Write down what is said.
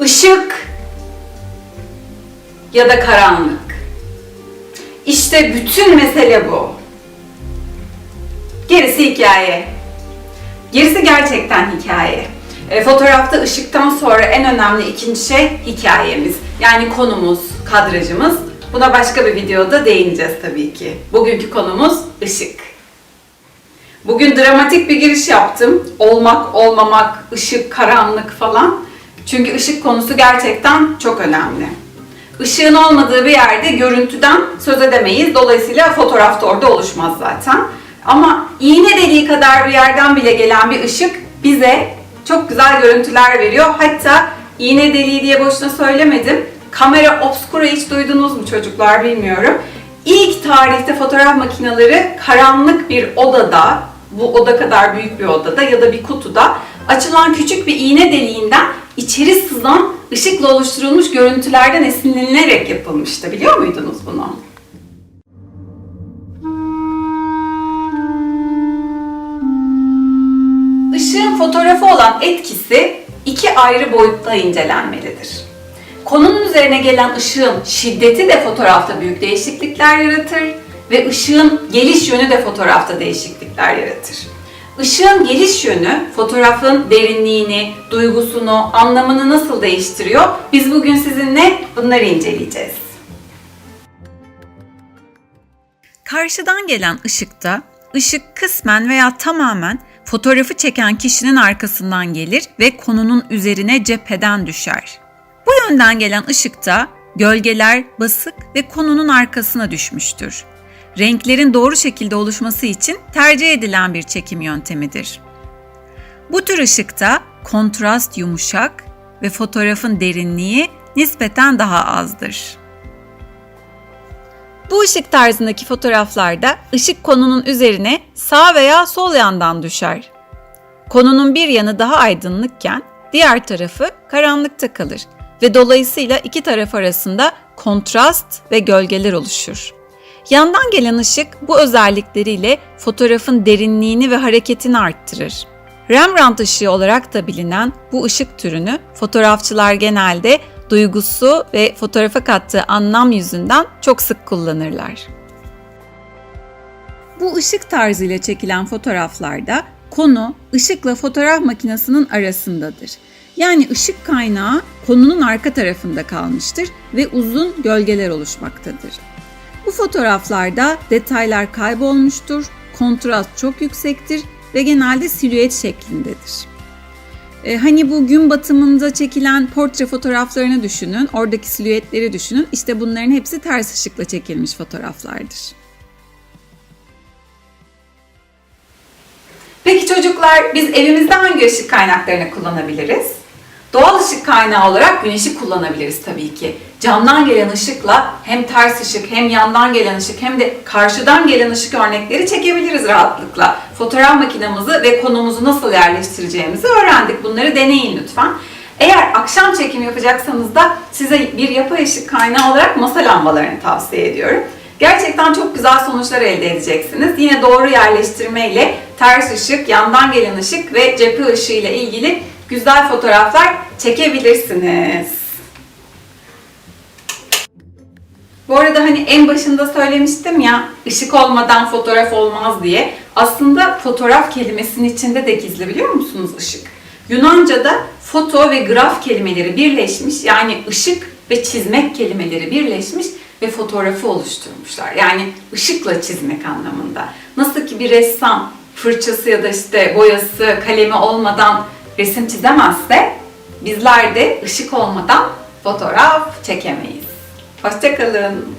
Işık ya da karanlık. İşte bütün mesele bu. Gerisi hikaye. Gerisi gerçekten hikaye. E, fotoğrafta ışıktan sonra en önemli ikinci şey hikayemiz. Yani konumuz, kadrajımız. Buna başka bir videoda değineceğiz tabii ki. Bugünkü konumuz ışık. Bugün dramatik bir giriş yaptım. Olmak, olmamak, ışık, karanlık falan. Çünkü ışık konusu gerçekten çok önemli. Işığın olmadığı bir yerde görüntüden söz edemeyiz. Dolayısıyla fotoğraf da orada oluşmaz zaten. Ama iğne deliği kadar bir yerden bile gelen bir ışık bize çok güzel görüntüler veriyor. Hatta iğne deliği diye boşuna söylemedim. Kamera obscura hiç duydunuz mu çocuklar bilmiyorum. İlk tarihte fotoğraf makineleri karanlık bir odada, bu oda kadar büyük bir odada ya da bir kutuda açılan küçük bir iğne deliğinden içeri sızan ışıkla oluşturulmuş görüntülerden esinlenilerek yapılmıştı. Biliyor muydunuz bunu? Işığın fotoğrafı olan etkisi iki ayrı boyutta incelenmelidir. Konunun üzerine gelen ışığın şiddeti de fotoğrafta büyük değişiklikler yaratır ve ışığın geliş yönü de fotoğrafta değişiklikler yaratır. Işığın geliş yönü fotoğrafın derinliğini, duygusunu, anlamını nasıl değiştiriyor? Biz bugün sizinle bunları inceleyeceğiz. Karşıdan gelen ışıkta ışık kısmen veya tamamen fotoğrafı çeken kişinin arkasından gelir ve konunun üzerine cepheden düşer. Bu yönden gelen ışıkta gölgeler basık ve konunun arkasına düşmüştür. Renklerin doğru şekilde oluşması için tercih edilen bir çekim yöntemidir. Bu tür ışıkta kontrast yumuşak ve fotoğrafın derinliği nispeten daha azdır. Bu ışık tarzındaki fotoğraflarda ışık konunun üzerine sağ veya sol yandan düşer. Konunun bir yanı daha aydınlıkken diğer tarafı karanlıkta kalır ve dolayısıyla iki taraf arasında kontrast ve gölgeler oluşur. Yandan gelen ışık bu özellikleriyle fotoğrafın derinliğini ve hareketini arttırır. Rembrandt ışığı olarak da bilinen bu ışık türünü fotoğrafçılar genelde duygusu ve fotoğrafa kattığı anlam yüzünden çok sık kullanırlar. Bu ışık tarzıyla çekilen fotoğraflarda konu ışıkla fotoğraf makinesinin arasındadır. Yani ışık kaynağı konunun arka tarafında kalmıştır ve uzun gölgeler oluşmaktadır. Fotoğraflarda detaylar kaybolmuştur, kontrast çok yüksektir ve genelde silüet şeklindedir. Ee, hani bu gün batımında çekilen portre fotoğraflarını düşünün, oradaki silüetleri düşünün. İşte bunların hepsi ters ışıkla çekilmiş fotoğraflardır. Peki çocuklar biz evimizde hangi ışık kaynaklarını kullanabiliriz? Doğal ışık kaynağı olarak güneşi kullanabiliriz tabii ki. Camdan gelen ışıkla hem ters ışık hem yandan gelen ışık hem de karşıdan gelen ışık örnekleri çekebiliriz rahatlıkla. Fotoğraf makinamızı ve konumuzu nasıl yerleştireceğimizi öğrendik. Bunları deneyin lütfen. Eğer akşam çekim yapacaksanız da size bir yapay ışık kaynağı olarak masa lambalarını tavsiye ediyorum. Gerçekten çok güzel sonuçlar elde edeceksiniz. Yine doğru yerleştirme ile ters ışık, yandan gelen ışık ve cephe ışığı ile ilgili güzel fotoğraflar çekebilirsiniz. Bu arada hani en başında söylemiştim ya ışık olmadan fotoğraf olmaz diye. Aslında fotoğraf kelimesinin içinde de gizli biliyor musunuz ışık? Yunanca'da foto ve graf kelimeleri birleşmiş yani ışık ve çizmek kelimeleri birleşmiş ve fotoğrafı oluşturmuşlar. Yani ışıkla çizmek anlamında. Nasıl ki bir ressam fırçası ya da işte boyası, kalemi olmadan resim çizemezse bizler de ışık olmadan fotoğraf çekemeyiz. Hoşçakalın.